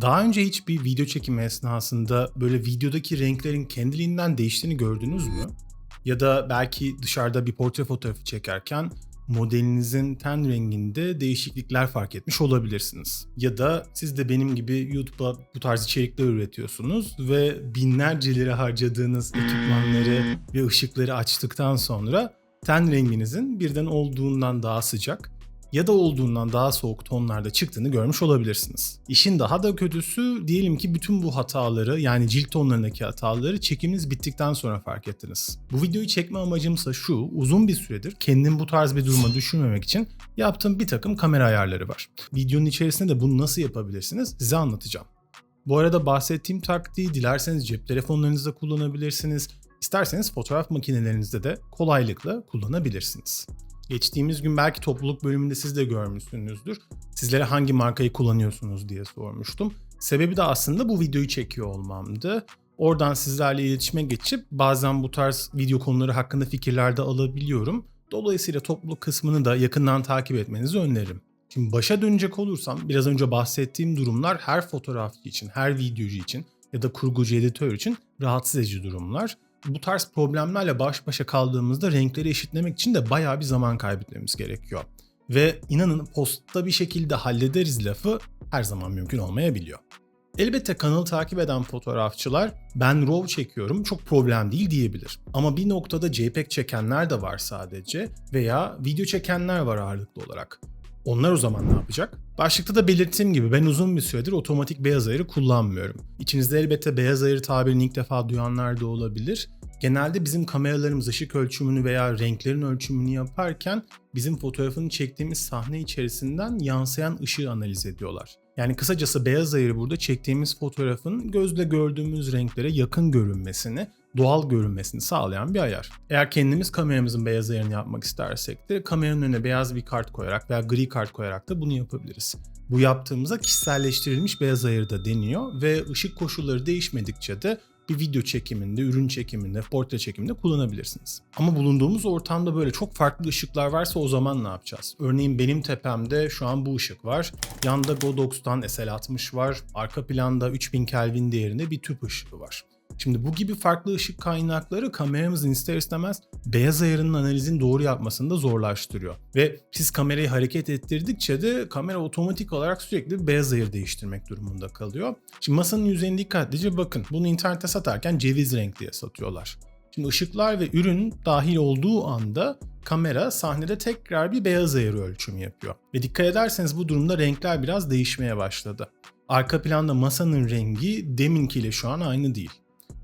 Daha önce hiç bir video çekimi esnasında böyle videodaki renklerin kendiliğinden değiştiğini gördünüz mü? Ya da belki dışarıda bir portre fotoğrafı çekerken modelinizin ten renginde değişiklikler fark etmiş olabilirsiniz. Ya da siz de benim gibi YouTube'a bu tarz içerikler üretiyorsunuz ve binlerce lira harcadığınız ekipmanları ve ışıkları açtıktan sonra ten renginizin birden olduğundan daha sıcak ya da olduğundan daha soğuk tonlarda çıktığını görmüş olabilirsiniz. İşin daha da kötüsü diyelim ki bütün bu hataları yani cilt tonlarındaki hataları çekiminiz bittikten sonra fark ettiniz. Bu videoyu çekme amacımsa şu uzun bir süredir kendim bu tarz bir duruma düşürmemek için yaptığım bir takım kamera ayarları var. Videonun içerisinde de bunu nasıl yapabilirsiniz size anlatacağım. Bu arada bahsettiğim taktiği dilerseniz cep telefonlarınızda kullanabilirsiniz. İsterseniz fotoğraf makinelerinizde de kolaylıkla kullanabilirsiniz. Geçtiğimiz gün belki topluluk bölümünde siz de görmüşsünüzdür. Sizlere hangi markayı kullanıyorsunuz diye sormuştum. Sebebi de aslında bu videoyu çekiyor olmamdı. Oradan sizlerle iletişime geçip bazen bu tarz video konuları hakkında fikirler de alabiliyorum. Dolayısıyla topluluk kısmını da yakından takip etmenizi öneririm. Şimdi başa dönecek olursam biraz önce bahsettiğim durumlar her fotoğrafçı için, her videocu için ya da kurgucu editör için rahatsız edici durumlar bu tarz problemlerle baş başa kaldığımızda renkleri eşitlemek için de bayağı bir zaman kaybetmemiz gerekiyor. Ve inanın postta bir şekilde hallederiz lafı her zaman mümkün olmayabiliyor. Elbette kanalı takip eden fotoğrafçılar ben RAW çekiyorum çok problem değil diyebilir. Ama bir noktada JPEG çekenler de var sadece veya video çekenler var ağırlıklı olarak. Onlar o zaman ne yapacak? Başlıkta da belirttiğim gibi ben uzun bir süredir otomatik beyaz ayarı kullanmıyorum. İçinizde elbette beyaz ayarı tabirini ilk defa duyanlar da olabilir. Genelde bizim kameralarımız ışık ölçümünü veya renklerin ölçümünü yaparken bizim fotoğrafını çektiğimiz sahne içerisinden yansıyan ışığı analiz ediyorlar. Yani kısacası beyaz ayarı burada çektiğimiz fotoğrafın gözle gördüğümüz renklere yakın görünmesini, doğal görünmesini sağlayan bir ayar. Eğer kendimiz kameramızın beyaz ayarını yapmak istersek de kameranın önüne beyaz bir kart koyarak veya gri kart koyarak da bunu yapabiliriz. Bu yaptığımızda kişiselleştirilmiş beyaz ayarı da deniyor ve ışık koşulları değişmedikçe de bir video çekiminde, ürün çekiminde, portre çekiminde kullanabilirsiniz. Ama bulunduğumuz ortamda böyle çok farklı ışıklar varsa o zaman ne yapacağız? Örneğin benim tepemde şu an bu ışık var. Yanda Godox'tan SL60 var. Arka planda 3000 Kelvin değerinde bir tüp ışığı var. Şimdi bu gibi farklı ışık kaynakları kameramızın ister istemez beyaz ayarının analizini doğru yapmasını da zorlaştırıyor. Ve siz kamerayı hareket ettirdikçe de kamera otomatik olarak sürekli beyaz ayır değiştirmek durumunda kalıyor. Şimdi masanın yüzeyine dikkatlice bakın. Bunu internette satarken ceviz renk satıyorlar. Şimdi ışıklar ve ürün dahil olduğu anda kamera sahnede tekrar bir beyaz ayarı ölçümü yapıyor. Ve dikkat ederseniz bu durumda renkler biraz değişmeye başladı. Arka planda masanın rengi deminkiyle şu an aynı değil.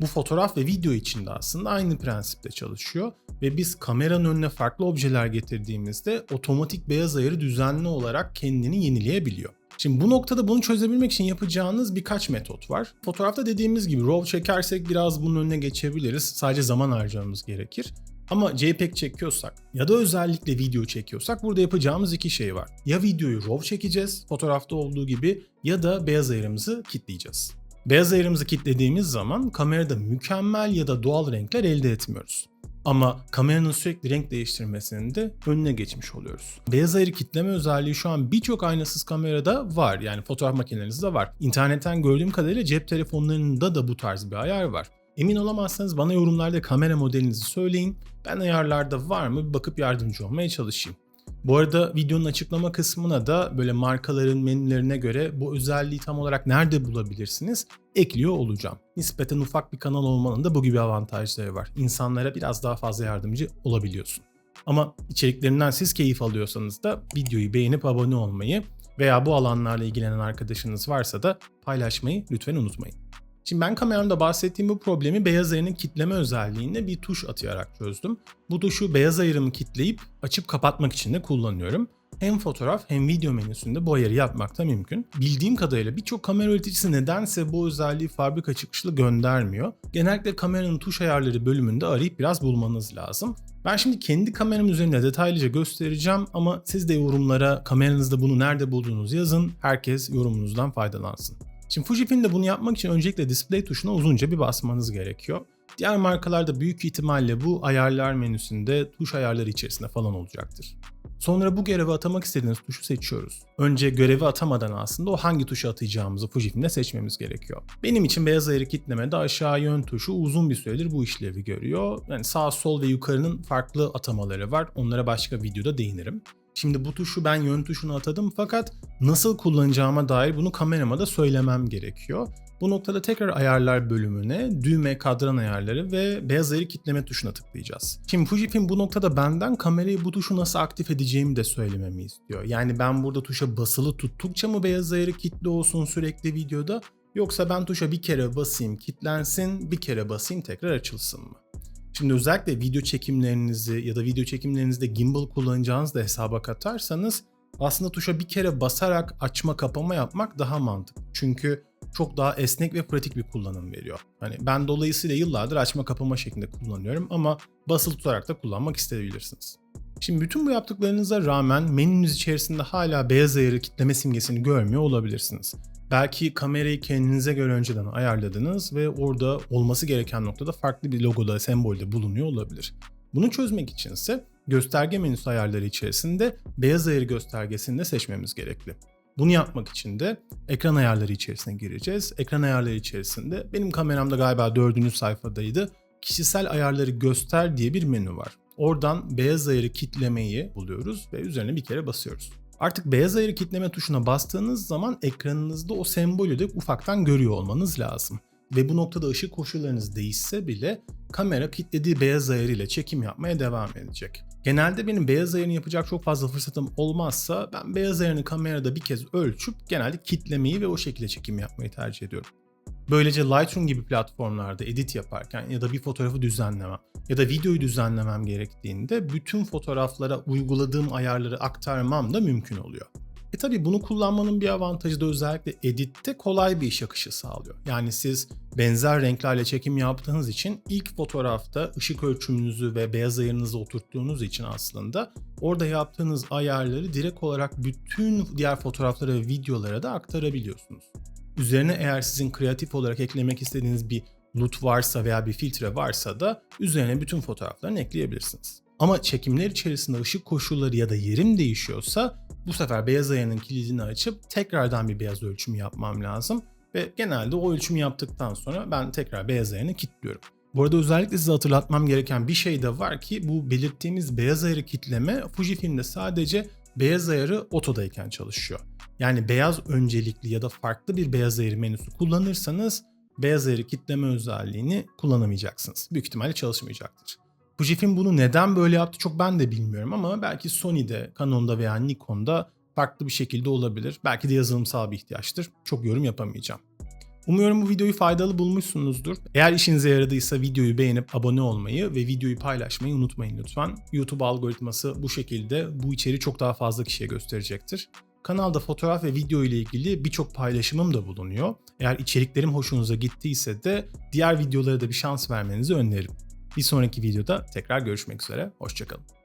Bu fotoğraf ve video için de aslında aynı prensipte çalışıyor ve biz kameranın önüne farklı objeler getirdiğimizde otomatik beyaz ayarı düzenli olarak kendini yenileyebiliyor. Şimdi bu noktada bunu çözebilmek için yapacağınız birkaç metot var. Fotoğrafta dediğimiz gibi RAW çekersek biraz bunun önüne geçebiliriz. Sadece zaman harcamamız gerekir. Ama JPEG çekiyorsak ya da özellikle video çekiyorsak burada yapacağımız iki şey var. Ya videoyu RAW çekeceğiz fotoğrafta olduğu gibi ya da beyaz ayarımızı kitleyeceğiz. Beyaz ayarımızı kilitlediğimiz zaman kamerada mükemmel ya da doğal renkler elde etmiyoruz. Ama kameranın sürekli renk değiştirmesinin de önüne geçmiş oluyoruz. Beyaz ayarı kitleme özelliği şu an birçok aynasız kamerada var. Yani fotoğraf makinelerinizde var. İnternetten gördüğüm kadarıyla cep telefonlarında da bu tarz bir ayar var. Emin olamazsanız bana yorumlarda kamera modelinizi söyleyin. Ben ayarlarda var mı bir bakıp yardımcı olmaya çalışayım. Bu arada videonun açıklama kısmına da böyle markaların menülerine göre bu özelliği tam olarak nerede bulabilirsiniz ekliyor olacağım. Nispeten ufak bir kanal olmanın da bu gibi avantajları var. İnsanlara biraz daha fazla yardımcı olabiliyorsun. Ama içeriklerinden siz keyif alıyorsanız da videoyu beğenip abone olmayı veya bu alanlarla ilgilenen arkadaşınız varsa da paylaşmayı lütfen unutmayın. Şimdi ben kameramda bahsettiğim bu problemi beyaz ayarının kitleme özelliğinde bir tuş atayarak çözdüm. Bu tuşu beyaz ayarımı kitleyip açıp kapatmak için de kullanıyorum. Hem fotoğraf hem video menüsünde bu ayarı yapmak da mümkün. Bildiğim kadarıyla birçok kamera üreticisi nedense bu özelliği fabrika çıkışlı göndermiyor. Genellikle kameranın tuş ayarları bölümünde arayıp biraz bulmanız lazım. Ben şimdi kendi kameram üzerinde detaylıca göstereceğim ama siz de yorumlara kameranızda bunu nerede bulduğunuzu yazın. Herkes yorumunuzdan faydalansın. Şimdi Fujifilm de bunu yapmak için öncelikle display tuşuna uzunca bir basmanız gerekiyor. Diğer markalarda büyük ihtimalle bu ayarlar menüsünde tuş ayarları içerisinde falan olacaktır. Sonra bu görevi atamak istediğiniz tuşu seçiyoruz. Önce görevi atamadan aslında o hangi tuşu atacağımızı Fujifilm'de seçmemiz gerekiyor. Benim için beyaz ayarı kitlemede aşağı yön tuşu uzun bir süredir bu işlevi görüyor. Yani sağ, sol ve yukarının farklı atamaları var. Onlara başka videoda değinirim. Şimdi bu tuşu ben yön tuşunu atadım fakat nasıl kullanacağıma dair bunu kamerama da söylemem gerekiyor. Bu noktada tekrar ayarlar bölümüne düğme, kadran ayarları ve beyaz ayarı kitleme tuşuna tıklayacağız. Şimdi Fujifilm bu noktada benden kamerayı bu tuşu nasıl aktif edeceğimi de söylememi istiyor. Yani ben burada tuşa basılı tuttukça mı beyaz ayarı kitle olsun sürekli videoda yoksa ben tuşa bir kere basayım kitlensin bir kere basayım tekrar açılsın mı? Şimdi özellikle video çekimlerinizi ya da video çekimlerinizde gimbal kullanacağınızı da hesaba katarsanız aslında tuşa bir kere basarak açma kapama yapmak daha mantıklı. Çünkü çok daha esnek ve pratik bir kullanım veriyor. Hani ben dolayısıyla yıllardır açma kapama şeklinde kullanıyorum ama basılı tutarak da kullanmak isteyebilirsiniz. Şimdi bütün bu yaptıklarınıza rağmen menünüz içerisinde hala beyaz ayarı kitleme simgesini görmüyor olabilirsiniz. Belki kamerayı kendinize göre önceden ayarladınız ve orada olması gereken noktada farklı bir logoda, sembolde bulunuyor olabilir. Bunu çözmek içinse gösterge menüsü ayarları içerisinde beyaz ayarı göstergesini de seçmemiz gerekli. Bunu yapmak için de ekran ayarları içerisine gireceğiz. Ekran ayarları içerisinde benim kameramda galiba dördüncü sayfadaydı. Kişisel ayarları göster diye bir menü var. Oradan beyaz ayarı kitlemeyi buluyoruz ve üzerine bir kere basıyoruz. Artık beyaz ayarı kitleme tuşuna bastığınız zaman ekranınızda o sembolü de ufaktan görüyor olmanız lazım. Ve bu noktada ışık koşullarınız değişse bile kamera kilitlediği beyaz ayarıyla çekim yapmaya devam edecek. Genelde benim beyaz ayarını yapacak çok fazla fırsatım olmazsa ben beyaz ayarını kamerada bir kez ölçüp genelde kitlemeyi ve o şekilde çekim yapmayı tercih ediyorum. Böylece Lightroom gibi platformlarda edit yaparken ya da bir fotoğrafı düzenlemem ya da videoyu düzenlemem gerektiğinde bütün fotoğraflara uyguladığım ayarları aktarmam da mümkün oluyor. E tabi bunu kullanmanın bir avantajı da özellikle editte kolay bir iş akışı sağlıyor. Yani siz benzer renklerle çekim yaptığınız için ilk fotoğrafta ışık ölçümünüzü ve beyaz ayarınızı oturttuğunuz için aslında orada yaptığınız ayarları direkt olarak bütün diğer fotoğraflara ve videolara da aktarabiliyorsunuz. Üzerine eğer sizin kreatif olarak eklemek istediğiniz bir LUT varsa veya bir filtre varsa da üzerine bütün fotoğraflarını ekleyebilirsiniz. Ama çekimler içerisinde ışık koşulları ya da yerim değişiyorsa bu sefer beyaz ayarının kilidini açıp tekrardan bir beyaz ölçümü yapmam lazım. Ve genelde o ölçümü yaptıktan sonra ben tekrar beyaz ayarını kilitliyorum. Bu arada özellikle size hatırlatmam gereken bir şey de var ki bu belirttiğimiz beyaz ayarı kitleme Fujifilm'de sadece beyaz ayarı otodayken çalışıyor. Yani beyaz öncelikli ya da farklı bir beyaz ayarı menüsü kullanırsanız beyaz ayarı kitleme özelliğini kullanamayacaksınız. Büyük ihtimalle çalışmayacaktır. Fujifilm bunu neden böyle yaptı çok ben de bilmiyorum ama belki Sony'de, Canon'da veya Nikon'da farklı bir şekilde olabilir. Belki de yazılımsal bir ihtiyaçtır. Çok yorum yapamayacağım. Umuyorum bu videoyu faydalı bulmuşsunuzdur. Eğer işinize yaradıysa videoyu beğenip abone olmayı ve videoyu paylaşmayı unutmayın lütfen. YouTube algoritması bu şekilde bu içeriği çok daha fazla kişiye gösterecektir. Kanalda fotoğraf ve video ile ilgili birçok paylaşımım da bulunuyor. Eğer içeriklerim hoşunuza gittiyse de diğer videolara da bir şans vermenizi öneririm. Bir sonraki videoda tekrar görüşmek üzere. Hoşçakalın.